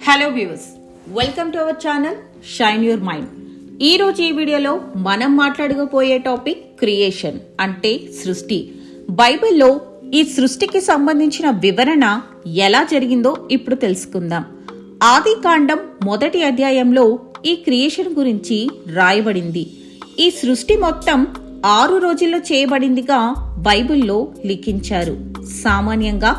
Hello viewers welcome to our channel shine your mind ఈ రోజు ఈ వీడియోలో మనం మాట్లాడుకోపోయే టాపిక్ క్రియేషన్ అంటే సృష్టి. బైబిల్లో ఈ సృష్టికి సంబంధించిన వివరణ ఎలా జరిగిందో ఇప్పుడు తెలుసుకుందాం. ఆది కాండం మొదటి అధ్యాయంలో ఈ క్రియేషన్ గురించి రాయబడింది. ఈ సృష్టి మొత్తం ఆరు రోజుల్లో చేయబడిందిగా బైబిల్లో లిఖించారు. సామాన్యంగా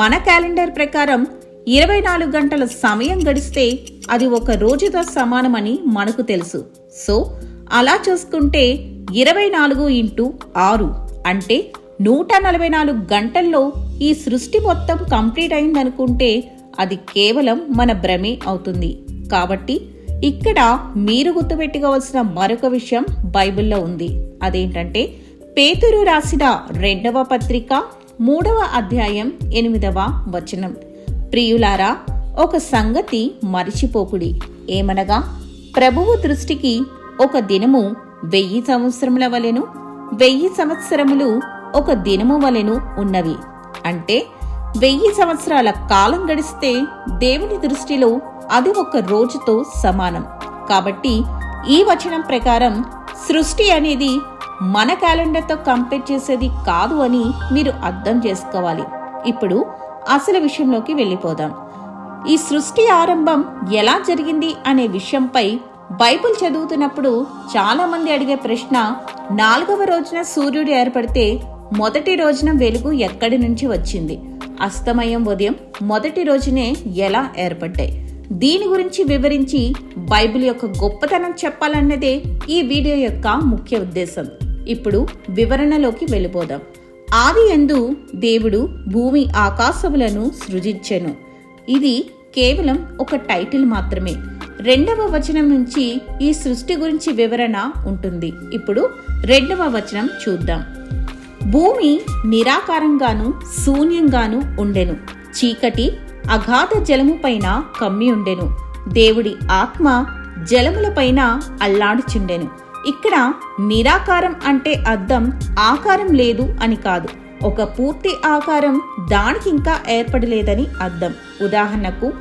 మన క్యాలెండర్ ప్రకారం ఇరవై నాలుగు గంటల సమయం గడిస్తే అది ఒక రోజుతో సమానమని మనకు తెలుసు. సో అలా చూసుకుంటే ఇరవై నాలుగు ఇంటూ ఆరు అంటే నూట నలభై నాలుగు గంటల్లో ఈ సృష్టి మొత్తం కంప్లీట్ అయిందనుకుంటే అది కేవలం మన భ్రమే అవుతుంది. కాబట్టి ఇక్కడ మీరు గుర్తుపెట్టుకోవాల్సిన మరొక విషయం బైబిల్లో ఉంది. అదేంటంటే పేతురు రాసిన రెండవ పత్రిక మూడవ అధ్యాయం ఎనిమిదవ వచనం. ప్రియులారా ఒక సంగతి మరిచిపోకుడి. ఏమనగా ప్రభువు దృష్టికి ఒక దినము వెయ్యి సంవత్సరముల వలెను వెయ్యి సంవత్సరములు ఒక దినము వలెను ఉన్నవి. అంటే వెయ్యి సంవత్సరాల కాలం గడిస్తే దేవుని దృష్టిలో అది ఒక రోజుతో సమానం. కాబట్టి ఈ వచనం ప్రకారం సృష్టి అనేది మన క్యాలెండర్తో కంపేర్ చేసేది కాదు అని మీరు అర్థం చేసుకోవాలి. ఇప్పుడు అసలు విషయంలోకి వెళ్ళిపోదాం. ఈ సృష్టి ఆరంభం ఎలా జరిగింది అనే విషయంపై బైబిల్ చదువుతున్నప్పుడు చాలామంది అడిగే ప్రశ్న నాలుగవ రోజున సూర్యుడు ఏర్పడితే మొదటి రోజున వెలుగు ఎక్కడి నుంచి వచ్చింది? అస్తమయం ఉదయం మొదటి రోజునే ఎలా ఏర్పడ్డాయి? దీని గురించి వివరించి బైబిల్ యొక్క గొప్పతనం చెప్పాలన్నదే ఈ వీడియో యొక్క ముఖ్య ఉద్దేశం. ఇప్పుడు వివరణలోకి వెళ్ళిపోదాం. ఆది ఎందు దేవుడు భూమి ఆకాశములను సృజించెను. ఇది కేవలం ఒక టైటిల్ మాత్రమే. రెండవ వచనం నుంచి ఈ సృష్టి గురించి వివరణ ఉంటుంది. ఇప్పుడు రెండవ వచనం చూద్దాం. భూమి నిరాకారంగాను శూన్యంగాను ఉండెను. చీకటి అగాధ జలము పైన కమ్మి ఉండెను. దేవుడి ఆత్మ జలములపైన అల్లాడుచుండెను. ఇక్కడ నిరాకారం అంటే అర్థం ఆకారం లేదు అని కాదు. ఒక పూర్తి ఆకారం దానికి ఇంకా ఏర్పడలేదని అర్థం. ఉదాహరణకు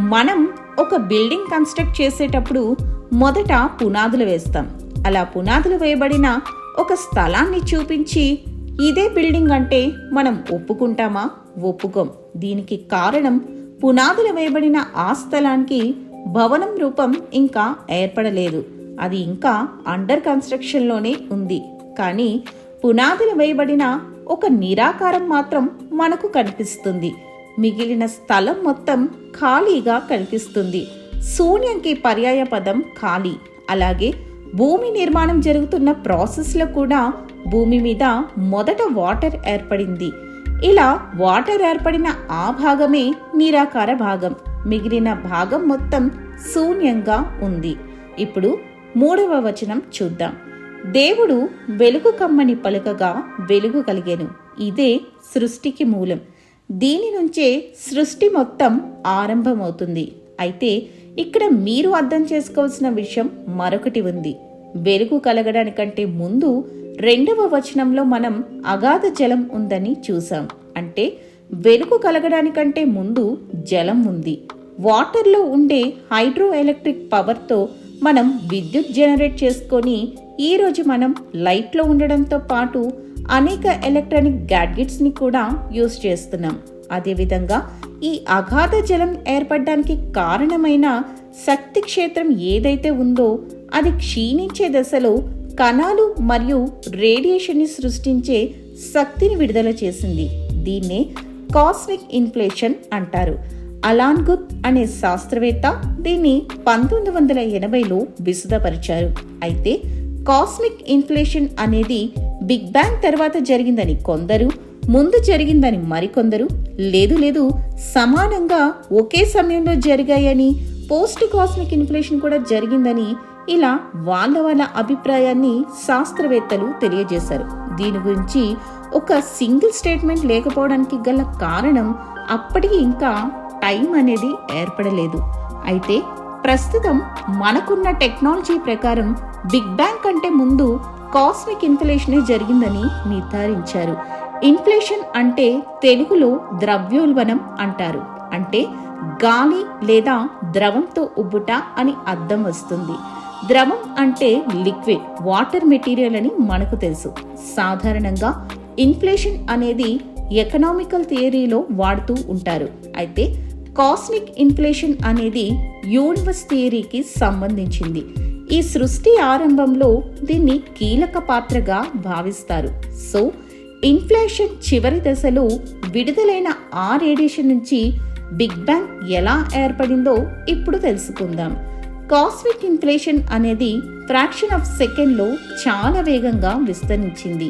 మనం ఒక బిల్డింగ్ కన్స్ట్రక్ట్ చేసేటప్పుడు మొదట పునాదులు వేస్తాం. అలా పునాదులు వేయబడిన ఒక స్థలాన్ని చూపించి ఇదే బిల్డింగ్ అంటే మనం ఒప్పుకుంటామా? ఒప్పుకోం. దీనికి కారణం పునాదులు వేయబడిన ఆ స్థలానికి భవనం రూపం ఇంకా ఏర్పడలేదు. అది ఇంకా అండర్ కన్స్ట్రక్షన్లోనే ఉంది. కానీ పునాదులు వేయబడిన ఒక నిరాకారం మాత్రం మనకు కనిపిస్తుంది. మిగిలిన స్థలం మొత్తం ఖాళీగా కనిపిస్తుంది. శూన్యంకి పర్యాయ పదం ఖాళీ. అలాగే భూమి నిర్మాణం జరుగుతున్న ప్రాసెస్లో కూడా భూమి మీద మొదట వాటర్ ఏర్పడింది. ఇలా వాటర్ ఏర్పడిన ఆ భాగమే నిరాకార భాగం. మిగిలిన భాగం మొత్తం శూన్యంగా ఉంది. ఇప్పుడు మూడవ వచనం చూద్దాం. దేవుడు వెలుగు కమ్మని పలుకగా వెలుగు కలిగెను. ఇదే సృష్టికి మూలం. దీని నుంచే సృష్టి మొత్తం ఆరంభమవుతుంది. అయితే ఇక్కడ మీరు అర్థం చేసుకోవాల్సిన విషయం మరొకటి ఉంది. వెలుగు కలగడానికంటే ముందు రెండవ వచనంలో మనం అగాధ జలం ఉందని చూసాం అంటే వెలుగు కలగడానికంటే ముందు జలం ఉంది. వాటర్లో ఉండే హైడ్రో ఎలక్ట్రిక్ పవర్తో మనం విద్యుత్ జనరేట్ చేసుకొని ఈరోజు మనం లైట్లో ఉండడంతో పాటు అనేక ఎలక్ట్రానిక్ గ్యాడ్గెట్స్ని కూడా యూజ్ చేస్తున్నాం. అదేవిధంగా ఈ అగాధ జలం ఏర్పడడానికి కారణమైన శక్తి క్షేత్రం ఏదైతే ఉందో అది క్షీణించే దశలో కణాలు మరియు రేడియేషన్ని సృష్టించే శక్తిని విడుదల చేసింది. దీన్నే కాస్మిక్ ఇన్ఫ్లేషన్ అంటారు. అలాన్గుత్ అనే శాస్త్రవేత్త దీన్ని పంతొమ్మిది వందల ఎనభైలో విశదపరిచారు. అయితే కాస్మిక్ ఇన్ఫ్లేషన్ అనేది బిగ్ బ్యాంగ్ తర్వాత జరిగిందని కొందరు ముందు జరిగిందని మరికొందరు లేదు లేదు సమానంగా ఒకే సమయంలో జరిగాయని పోస్ట్ కాస్మిక్ ఇన్ఫ్లేషన్ కూడా జరిగిందని ఇలా వాళ్ళ వాళ్ళ అభిప్రాయాన్ని శాస్త్రవేత్తలు తెలియజేశారు. దీని గురించి ఒక సింగిల్ స్టేట్మెంట్ లేకపోవడానికి గల కారణం అప్పటికి ఇంకా టైం అనేది ఏర్పడలేదు. అయితే ప్రస్తుతం మనకున్న టెక్నాలజీ ప్రకారం బిగ్ బ్యాంగ్ కంటే ముందు కాస్మిక్ ఇన్ఫ్లేషన్ జరిగిందని నిర్ధారించారు. ఇన్ఫ్లేషన్ అంటే తెలుగులో ద్రవ్యోల్బణం అంటారు. అంటే గాలి లేదా ద్రవంతో ఉబ్బుట అని అర్థం వస్తుంది. ద్రవం అంటే లిక్విడ్ వాటర్ మెటీరియల్ అని మనకు తెలుసు. సాధారణంగా ఇన్ఫ్లేషన్ అనేది ఎకనామికల్ థియరీలో వాడుతూ ఉంటారు. అయితే కాస్మిక్ ఇన్ఫ్లేషన్ అనేది యూనివర్స్ థియరీకి సంబంధించింది. ఈ సృష్టి ఆరంభంలో దీన్ని కీలక పాత్రగా భావిస్తారు. సో ఇన్ఫ్లేషన్ చివరి దశలో విడుదలైన ఆ రేడియేషన్ నుంచి బిగ్ బ్యాంగ్ ఎలా ఏర్పడిందో ఇప్పుడు తెలుసుకుందాం. కాస్మిక్ ఇన్ఫ్లేషన్ అనేది ఫ్రాక్షన్ ఆఫ్ సెకండ్లో చాలా వేగంగా విస్తరించింది.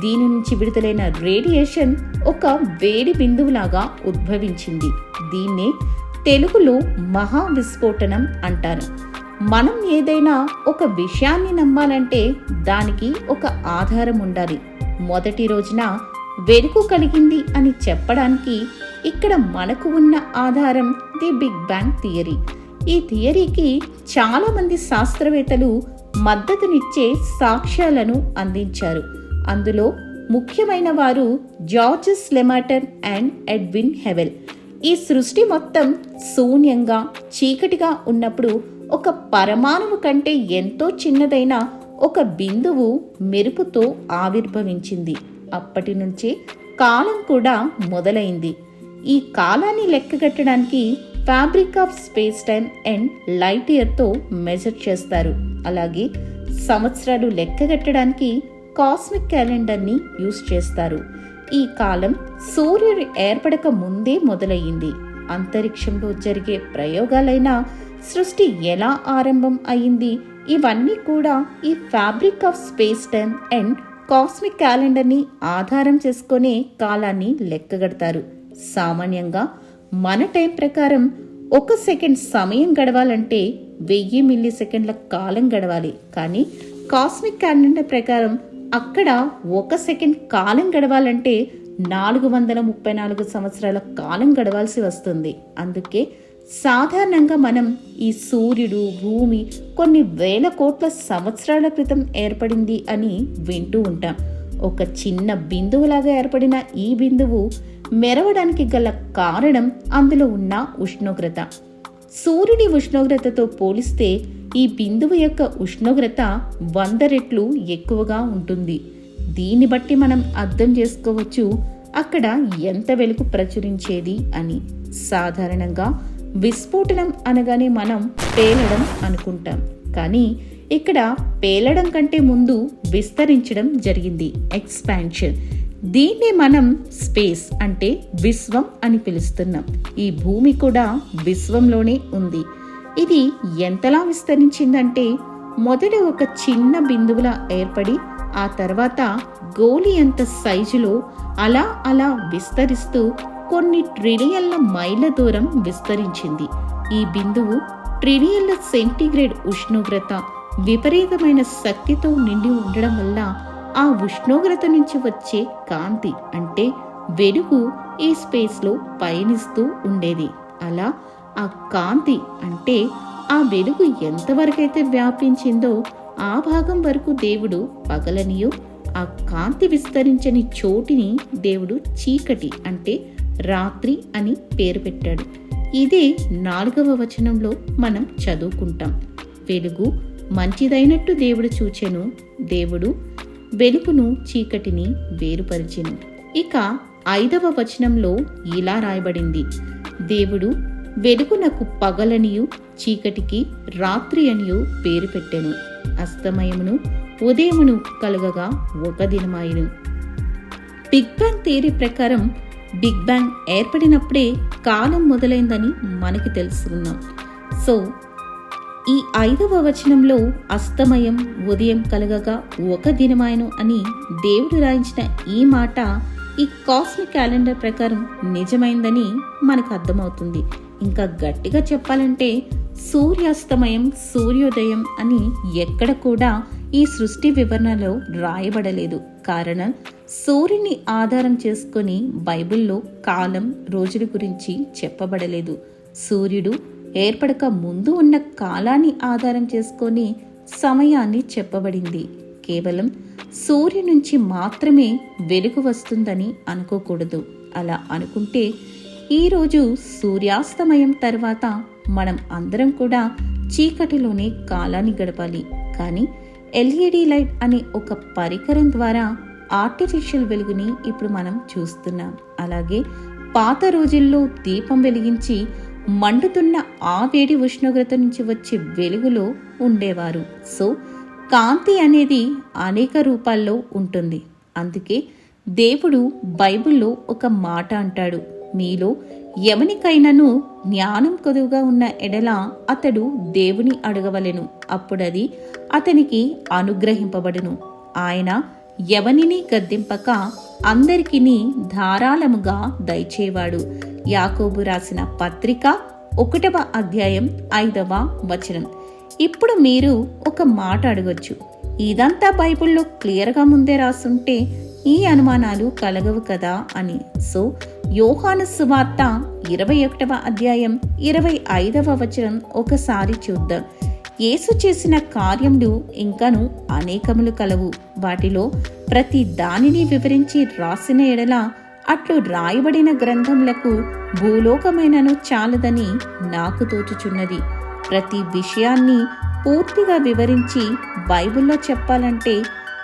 దీని నుంచి విడుదలైన రేడియేషన్ ఒక వేడి బిందువులాగా ఉద్భవించింది. దీన్నే తెలుగులో మహా విస్ఫోటనం అంటారు. మనం ఏదైనా ఒక విషయాన్ని నమ్మాలంటే దానికి ఒక ఆధారం ఉండాలి. మొదటి రోజున వెలుగు కలిగింది అని చెప్పడానికి ఇక్కడ మనకు ఉన్న ఆధారం ది బిగ్ బ్యాంగ్ థియరీ. ఈ థియరీకి చాలామంది శాస్త్రవేత్తలు మద్దతునిచ్చే సాక్ష్యాలను అందించారు. అందులో ముఖ్యమైన వారు జార్జెస్ లెమాటర్ అండ్ ఎడ్విన్ హెవెల్. ఈ సృష్టి మొత్తం శూన్యంగా చీకటిగా ఉన్నప్పుడు ఒక పరమాణువు కంటే ఎంతో చిన్నదైన ఒక బిందువు మెరుపుతో ఆవిర్భవించింది. అప్పటి నుంచే కాలం కూడా మొదలైంది. ఈ కాలాన్ని లెక్కగట్టడానికి fabric of space time and light ఇయర్తో measure చేస్తారు. అలాగే సంవత్సరాలు లెక్కగట్టడానికి కాస్మిక్ క్యాలెండర్ని యూజ్ చేస్తారు. ఈ కాలం సూర్యుడు ఏర్పడక ముందే మొదలయ్యింది. అంతరిక్షంలో జరిగే ప్రయోగాలైనా సృష్టి ఎలా ఆరంభం అయింది ఇవన్నీ కూడా ఈ fabric of space time and cosmic క్యాలెండర్ని ఆధారం చేసుకునే కాలాన్ని లెక్కగడతారు. సామాన్యంగా మన టైం ప్రకారం ఒక సెకండ్ సమయం గడవాలంటే వెయ్యి మిల్లీ సెకండ్ల కాలం గడవాలి. కానీ కాస్మిక్ క్యాలెండర్ ప్రకారం అక్కడ ఒక సెకండ్ కాలం గడవాలంటే నాలుగు వందల ముప్పై నాలుగు సంవత్సరాల కాలం గడవాల్సి వస్తుంది. అందుకే సాధారణంగా మనం ఈ సూర్యుడు భూమి కొన్ని వేల కోట్ల సంవత్సరాల క్రితం ఏర్పడింది అని వింటూ ఉంటాం. ఒక చిన్న బిందువులాగా ఏర్పడిన ఈ బిందువు మెరవడానికి గల కారణం అందులో ఉన్న ఉష్ణోగ్రత. సూర్యుని ఉష్ణోగ్రతతో పోలిస్తే ఈ బిందువు యొక్క ఉష్ణోగ్రత వంద రెట్లు ఎక్కువగా ఉంటుంది. దీన్ని బట్టి మనం అర్థం చేసుకోవచ్చు అక్కడ ఎంత వెలుగు ప్రచురించేది అని. సాధారణంగా విస్ఫోటనం అనగానే మనం పేలడం అనుకుంటాం. కానీ ఇక్కడ పేలడం కంటే ముందు విస్తరించడం జరిగింది. ఎక్స్పాన్షన్. దీన్ని మనం స్పేస్ అంటే విశ్వం అని పిలుస్తున్నాం. ఈ భూమి కూడా విశ్వంలోనే ఉంది. ఇది ఎంతలా విస్తరించిందంటే మొదట ఒక చిన్న బిందువులా ఏర్పడి ఆ తర్వాత గోలి అంత సైజులో అలా అలా విస్తరిస్తూ కొన్ని ట్రిలియన్ల మైళ్ళ దూరం విస్తరించింది. ఈ బిందువు ట్రిలియన్ల సెంటీగ్రేడ్ ఉష్ణోగ్రత విపరీతమైన శక్తితో నిండి ఉండడం వల్ల ఆ ఉష్ణోగ్రత నుంచి వచ్చే కాంతి అంటే వెలుగు ఈ స్పేస్లో పయనిస్తూ ఉండేది. అలా ఆ కాంతి అంటే ఆ వెలుగు ఎంతవరకైతే వ్యాపించిందో ఆ భాగం వరకు దేవుడు పగలనియో ఆ కాంతి విస్తరించని చోటిని దేవుడు చీకటి అంటే రాత్రి అని పేరు పెట్టాడు. ఇదే నాలుగవ వచనంలో మనం చదువుకుంటాం. వెలుగు మంచిదైనట్టు దేవుడు చూచెను దేవుడు వెలుగును చీకటిని వేరుపరిచెను. ఇక ఐదవ వచనంలో ఇలా రాయబడింది. దేవుడు వెలుగునకు పగలనియు చీకటికి రాత్రి అనియు పేరు పెట్టెను. అస్తమయమును ఉదయమును కలుగగా ఒక దినమాయను. బిగ్ బ్యాంగ్ థియరీ ప్రకారం బిగ్ బ్యాంగ్ ఏర్పడినప్పుడే కాలం మొదలైందని మనకి తెలుసుకున్నాం సో ఈ ఐదవ వచనంలో అస్తమయం ఉదయం కలగగా ఒక దినమాయను అని దేవుడు రాయించిన ఈ మాట ఈ కాస్మిక్ క్యాలెండర్ ప్రకారం నిజమైందని మనకు అర్థమవుతుంది. ఇంకా గట్టిగా చెప్పాలంటే సూర్యాస్తమయం సూర్యోదయం అని ఎక్కడ కూడా ఈ సృష్టి వివరణలో రాయబడలేదు. కారణం సూర్యుని ఆధారం చేసుకొని బైబిల్లో కాలం రోజుల గురించి చెప్పబడలేదు. సూర్యుడు ఏర్పడక ముందు ఉన్న కాలాన్ని ఆధారం చేసుకొని సమయాన్ని చెప్పబడింది. కేవలం సూర్యు నుంచి మాత్రమే వెలుగు వస్తుందని అనుకోకూడదు. అలా అనుకుంటే ఈరోజు సూర్యాస్తమయం తర్వాత మనం అందరం కూడా చీకటిలోనే కాలాన్ని గడపాలి. కానీ ఎల్ఈడి లైట్ అనే ఒక పరికరం ద్వారా ఆర్టిఫిషియల్ వెలుగుని ఇప్పుడు మనం చూస్తున్నాం. అలాగే పాత రోజుల్లో దీపం వెలిగించి మండుతున్న ఆ వేడి ఉష్ణోగ్రత నుంచి వచ్చే వెలుగులో ఉండేవారు. సో కాంతి అనేది అనేక రూపాల్లో ఉంటుంది. అందుకే దేవుడు బైబిల్లో ఒక మాట అంటాడు. మీలో ఎవనికైనను జ్ఞానం కొదువుగా ఉన్న ఎడల అతడు దేవుని అడగవలెను. అప్పుడది అతనికి అనుగ్రహింపబడును. ఆయన ఎవనిని గద్దింపక అందరికిని ధారాళముగా దయచేవాడు. యాకోబు రాసిన పత్రిక ఒకటవ అధ్యాయం ఐదవ వచనం. ఇప్పుడు మీరు ఒక మాట అడగొచ్చు. ఇదంతా బైబిల్లో క్లియర్గా ముందే రాస్తుంటే ఈ అనుమానాలు కలగవు కదా అని. సో యోహాను సువార్త ఇరవై ఒకటవ అధ్యాయం ఇరవై ఐదవ వచనం ఒకసారి చూద్దాం. యేసు చేసిన కార్యములు ఇంకను అనేకములు కలవు. వాటిలో ప్రతి దానిని వివరించి రాసిన ఎడల అట్లు రాయబడిన గ్రంథములకు భూలోకమైనను చాలదని నాకు తోచుచున్నది. ప్రతి విషయాన్ని పూర్తిగా వివరించి బైబిల్లో చెప్పాలంటే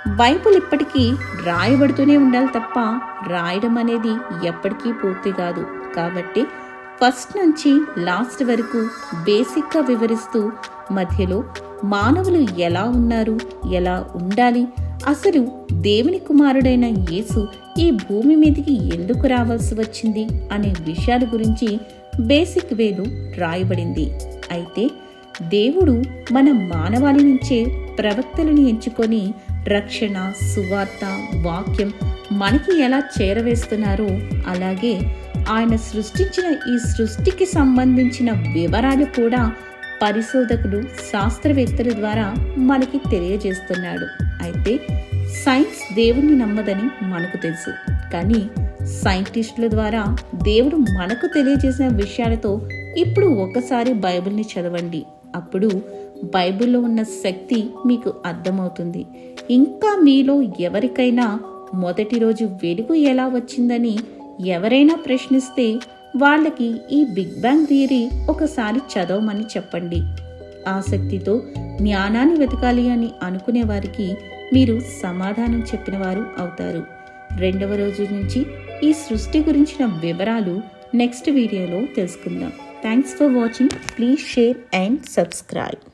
బైబిల్ ఇప్పటికీ రాయబడుతూనే ఉండాలి తప్ప రాయడం అనేది ఎప్పటికీ పూర్తి కాదు. కాబట్టి ఫస్ట్ నుంచి లాస్ట్ వరకు బేసిక్గా వివరిస్తూ మధ్యలో మానవులు ఎలా ఉన్నారు ఎలా ఉండాలి అసలు దేవుని కుమారుడైన యేసు ఈ భూమి మీదకి ఎందుకు రావాల్సి వచ్చింది అనే విషయాల గురించి బేసిక్ వేలు రాయబడింది. అయితే దేవుడు మన మానవాళి నుంచే ప్రవక్తలను ఎంచుకొని రక్షణ సువార్త వాక్యం మనకి ఎలా చేరవేస్తున్నారో అలాగే ఆయన సృష్టించిన ఈ సృష్టికి సంబంధించిన వివరాలు కూడా పరిశోధకులు శాస్త్రవేత్తల ద్వారా మనకి తెలియజేస్తున్నాడు. అయితే సైన్స్ దేవుణ్ణి నమ్మదని మనకు తెలుసు. కానీ సైంటిస్టుల ద్వారా దేవుడు మనకు తెలియజేసిన విషయాలతో ఇప్పుడు ఒకసారి బైబిల్ని చదవండి. అప్పుడు బైబిల్లో ఉన్న శక్తి మీకు అర్థమవుతుంది. ఇంకా మీలో ఎవరికైనా మొదటి రోజు వెలుగు ఎలా వచ్చిందని ఎవరైనా ప్రశ్నిస్తే వాళ్ళకి ఈ బిగ్ బ్యాంగ్ థియరీ ఒకసారి చదవమని చెప్పండి. ఆసక్తితో జ్ఞానాన్ని వెతకాలి అని అనుకునే వారికి మీరు సమాధానం చెప్పిన వారు అవుతారు. రెండవ రోజు నుంచి ఈ సృష్టి గురించిన వివరాలు నెక్స్ట్ వీడియోలో తెలుసుకుందాం. Thanks for watching. Please share and subscribe.